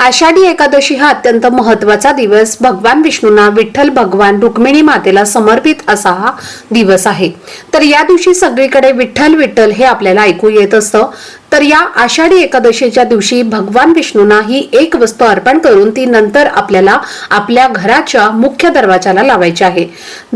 आषाढी एकादशी हा अत्यंत महत्त्वाचा दिवस. भगवान विष्णूंना विठ्ठल भगवान रुक्मिणी मातेला समर्पित असा हा दिवस आहे. तर या दिवशी सगळीकडे विठ्ठल विठ्ठल हे आपल्याला ऐकू येत असतं. तर या आषाढी एकादशीच्या दिवशी भगवान विष्णूंना ही एक वस्तू अर्पण करून ती नंतर आपल्याला आपल्या घराच्या मुख्य दरवाजाला लावायची आहे.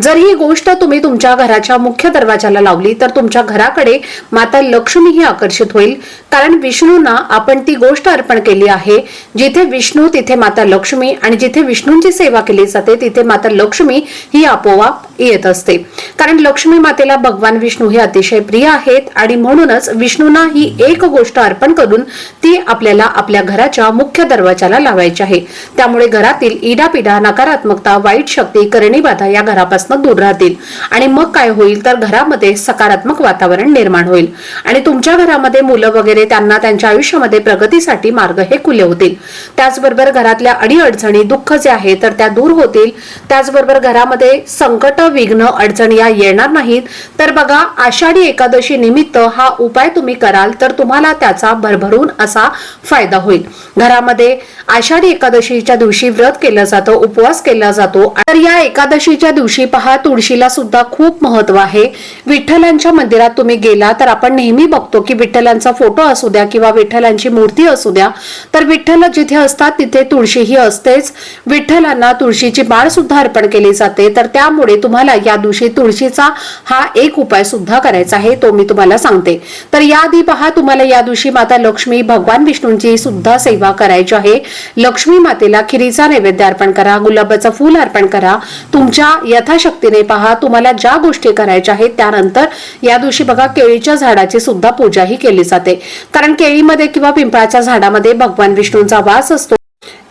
जर ही गोष्ट तुम्ही तुमच्या घराच्या मुख्य दरवाजाला लावली तर तुमच्या घराकडे माता लक्ष्मीही आकर्षित होईल. कारण विष्णूंना आपण ती गोष्ट अर्पण केली आहे जिथे विष्णू तिथे माता लक्ष्मी आणि जिथे विष्णूंची सेवा केली जाते तिथे माता लक्ष्मी ही आपोआप येत असते. कारण लक्ष्मी मातेला भगवान विष्णू हे अतिशय प्रिय आहेत आणि म्हणूनच विष्णूंना ही एक गोष्ट अर्पण करून ती आपल्याला आपल्या घराच्या मुख्य दरवाजाला लावायची आहे. त्यामुळे घरातील इडापिडा नकारात्मकता वाईट शक्ती करणी बाधा या घरापासून दूर राहतील. आणि मग काय होईल तर घरामध्ये सकारात्मक वातावरण निर्माण होईल. आणि तुमच्या घरामध्ये मुलं वगैरे त्यांना त्यांच्या आयुष्यामध्ये प्रगतीसाठी मार्ग हे खुले होतील. त्याचबरोबर घरातल्या अडीअडचणी दुःख जे आहे तर त्या दूर होतील. त्याचबरोबर घरामध्ये संकट विघ्न अडचणी या येणार नाहीत. तर बघा आषाढी एकादशी निमित्त हा उपाय तुम्ही कराल तर तुम्हाला त्याचा भरभरून असा फायदा होईल. घरामध्ये आषाढी एकादशीच्या दिवशी व्रत केलं जातं उपवास केला जातो. तर या एकादशीच्या दिवशी पहा तुळशीला सुद्धा खूप महत्त्व आहे. विठ्ठलांच्या मंदिरात तुम्ही गेला तर आपण नेहमी बघतो की विठ्ठलांचा फोटो असू द्या किंवा विठ्ठलांची मूर्ती असू द्या. तर विठ्ठल जिथे असतात तिथे तुळशी ही असतेच. विठ्ठलांना तुळशीची माळ सुद्धा अर्पण केली जाते. तर त्यामुळे तुम्हाला या दिवशी तुळशीचा हा एक उपाय सुद्धा करायचा आहे तो मी तुम्हाला सांगते. तर याआधी पहा तुम्हाला या दिवशी माता लक्ष्मी भगवान विष्णूंची सुद्धा सेवा करायची आहे. लक्ष्मी मातेला खिरीचा नैवेद्य अर्पण करा गुलाबाचं फूल अर्पण करा. तुमच्या यथाशक्तीने पहा तुम्हाला ज्या गोष्टी करायच्या आहेत त्यानंतर या दिवशी बघा केळीच्या झाडाची सुद्धा पूजा ही केली जाते. कारण केळीमध्ये किंवा पिंपळाच्या झाडामध्ये भगवान विष्णूंचा वास असतो.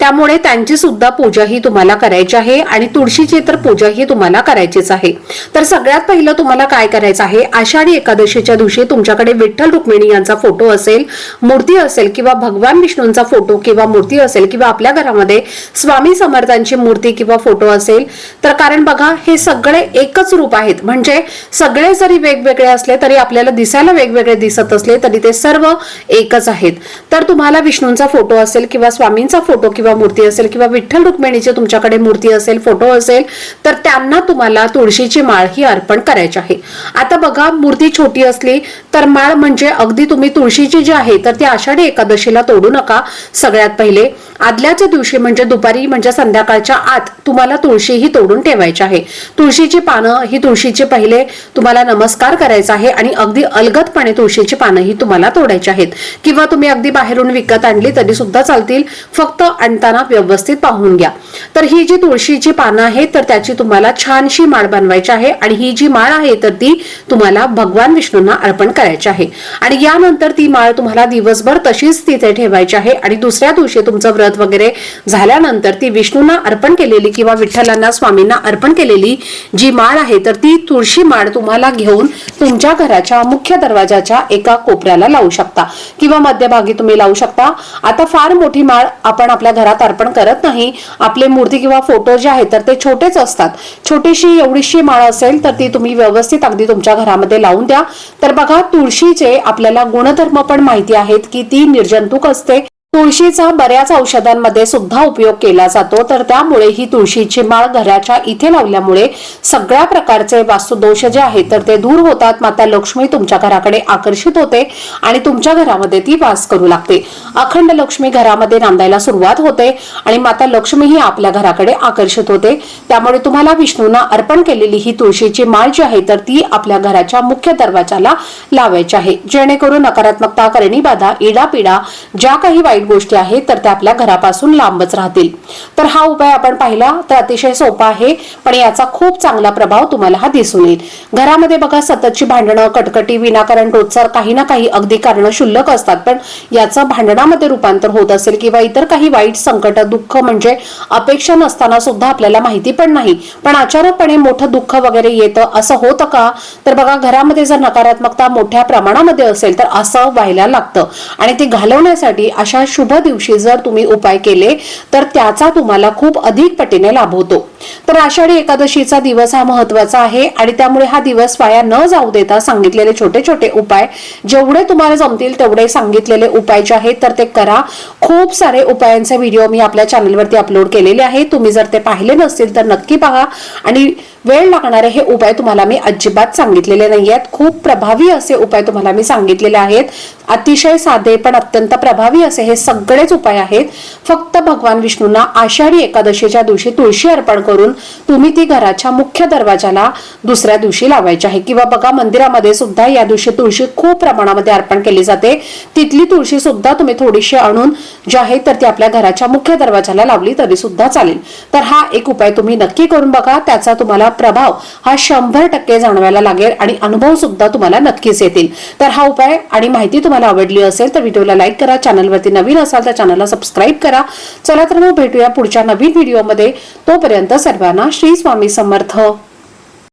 त्यामुळे त्यांची सुद्धा पूजा ही तुम्हाला करायची आहे आणि तुळशीची तर पूजा ही तुम्हाला करायचीच आहे. तर सगळ्यात पहिलं तुम्हाला काय करायचं आहे? आषाढी एकादशीच्या दिवशी तुमच्याकडे विठ्ठल रुक्मिणी यांचा फोटो असेल मूर्ती असेल किंवा भगवान विष्णूंचा फोटो किंवा मूर्ती असेल किंवा आपल्या घरामध्ये स्वामी समर्थांची मूर्ती किंवा फोटो असेल तर कारण बघा हे सगळे एकच रूप आहेत. म्हणजे सगळे जरी वेगवेगळे असले तरी आपल्याला दिसायला वेगवेगळे दिसत असले तरी ते सर्व एकच आहेत. तर तुम्हाला विष्णूंचा फोटो असेल किंवा स्वामींचा फोटो किंवा किंवा मूर्ती असेल किंवा विठ्ठल रुक्मिणीची तुमच्याकडे मूर्ती असेल फोटो असेल तर त्यांना तुम्हाला तुळशीची माळ ही अर्पण करायची आहे. आता बघा मूर्ती छोटी असली तर माळ म्हणजे अगदी तुम्ही तुळशीची जी आहे तर ती आषाढी एकादशीला तोडू नका सगळ्यात पहिले. आदल्याच्या दिवशी म्हणजे दुपारी म्हणजे संध्याकाळच्या आत तुम्हाला तुळशी ही तोडून ठेवायची आहे. तुळशीची पानं ही तुळशीचे पहिले तुम्हाला नमस्कार करायचा आहे आणि अगदी अलगदपणे तुळशीची पानं ही तुम्हाला तोडायची आहेत. किंवा तुम्ही अगदी बाहेरून विकत आणली तरी सुद्धा चालतील. फक्त आणताना व्यवस्थित पाहून घ्या. तर ही जी तुळशीची पानं आहेत तर त्याची तुम्हाला छानशी माळ बनवायची आहे आणि ही जी माळ आहे तर ती तुम्हाला भगवान विष्णूंना अर्पण करायची आहे. आणि यानंतर ती माळ तुम्हाला दिवसभर तशीच तिथे ठेवायची आहे आणि दुसऱ्या दिवशी तुमचं व्रत वगैरे झाल्यानंतर ती विष्णूंना अर्पण केलेली किंवा विठ्ठलांना स्वामींना अर्पण केलेली जी माळ आहे तर ती तुळशी माळ तुम्हाला घेऊन तुमच्या घराच्या मुख्य दरवाजाच्या एका कोपऱ्याला लावू शकता. किंवा मध्यभागी तुम्ही लावू शकता. आता फार मोठी माळ आपण आपल्या घरात अर्पण करत नाही. आपले मूर्ती किंवा फोटो जे आहेत तर ते छोटेच असतात. छोटीशी एवढीशी माळ असेल तर ती तुम्ही व्यवस्थित अगदी तुमच्या घरामध्ये लावून द्या. तर बघा तुळशीचे आपल्याला गुणधर्म पण माहिती आहेत की ती निर्जंतुक असते. तुळशीचा बऱ्याच औषधांमध्ये सुद्धा उपयोग केला जातो. तर त्यामुळे ही तुळशीची माळ घराच्या इथे लावल्यामुळे सगळ्या प्रकारचे वास्तुदोष जे आहेत तर ते दूर होतात. माता लक्ष्मी तुमच्या घराकडे आकर्षित होते आणि तुमच्या घरामध्ये ती वास करू लागते. अखंड लक्ष्मी घरामध्ये नांदायला सुरुवात होते आणि माता लक्ष्मी ही आपल्या घराकडे आकर्षित होते. त्यामुळे तुम्हाला विष्णूंना अर्पण केलेली ही तुळशीची माळ जी आहे तर ती आपल्या घराच्या मुख्य दरवाजाला लावायची आहे. जेणेकरून नकारात्मकता करणी बाधा इडापिडा ज्या काही वाईट वाईट गोष्टी आहेत तर त्या आपल्या घरापासून लांबच राहतील. तर हा उपाय आपण पाहिला तर अतिशय सोपा आहे पण याचा खूप चांगला प्रभाव तुम्हाला हा दिसून येईल. घरामध्ये बघा सततची भांडणं कटकटी विनाकारण टोचर काही ना काही अगदी कारण शुल्लक असतात पण याचं भांडणामध्ये रूपांतर होत असेल किंवा इतर काही वाईट संकट दुःख म्हणजे अपेक्षा नसताना सुद्धा आपल्याला माहिती पण नाही. पण अचानकपणे मोठं दुःख वगैरे येतं असं होतं का? तर बघा घरामध्ये जर नकारात्मकता मोठ्या प्रमाणामध्ये असेल तर असं व्हायला लागतं. आणि ती घालवण्यासाठी अशा शुभ दिवशी जर तुम्ही उपाय केले तर त्याचा तुम्हाला खूप अधिक पटीने लाभ होतो. तर आषाढी एकादशीचा दिवस हा महत्त्वाचा आहे आणि त्यामुळे हा दिवस वाया न जाऊ देता सांगितलेले छोटे छोटे उपाय जेवढे तुम्हाला जमतील तेवढे सांगितलेले उपाय जे आहेत तर ते करा. खूप सारे उपायांचे व्हिडिओ मी आपल्या चॅनलवरती अपलोड केलेले आहेत तुम्ही जर ते पाहिले नसतील तर नक्की पहा आणि वेळ लागणारे हे उपाय तुम्हाला मी अजिबात सांगितलेले नाही आहेत खूप प्रभावी असे उपाय तुम्हाला मी सांगितलेले आहेत. अतिशय साधे पण अत्यंत प्रभावी असे हे सगळेच उपाय आहेत. फक्त भगवान विष्णूंना आषाढी एकादशीच्या दिवशी तुळशी अर्पण करून तुम्ही ती घराच्या मुख्य दरवाजाला दुसऱ्या दिवशी लावायची आहे. किंवा बघा मंदिरामध्ये सुद्धा या दिवशी तुळशी खूप प्रमाणामध्ये अर्पण केली जाते. तिथली तुळशी सुद्धा तुम्ही थोडीशी आणून जी आहे तर ती आपल्या घराच्या मुख्य दरवाजाला लावली तरी सुद्धा चालेल. तर हा एक उपाय तुम्ही नक्की करून बघा. त्याचा तुम्हाला प्रभाव हा शंभर टक्के जाणवायला लागेल आणि अनुभव सुद्धा तुम्हाला नक्कीच येतील. तर हा उपाय आणि माहिती तुम्हाला आवडली असेल तर व्हिडिओला लाईक करा चॅनलवरती नवीन असाल तर चॅनलला सबस्क्राईब करा. चला तर मग भेटूया पुढच्या नवीन व्हिडिओमध्ये. तोपर्यंत सर्वांना श्री स्वामी समर्थ.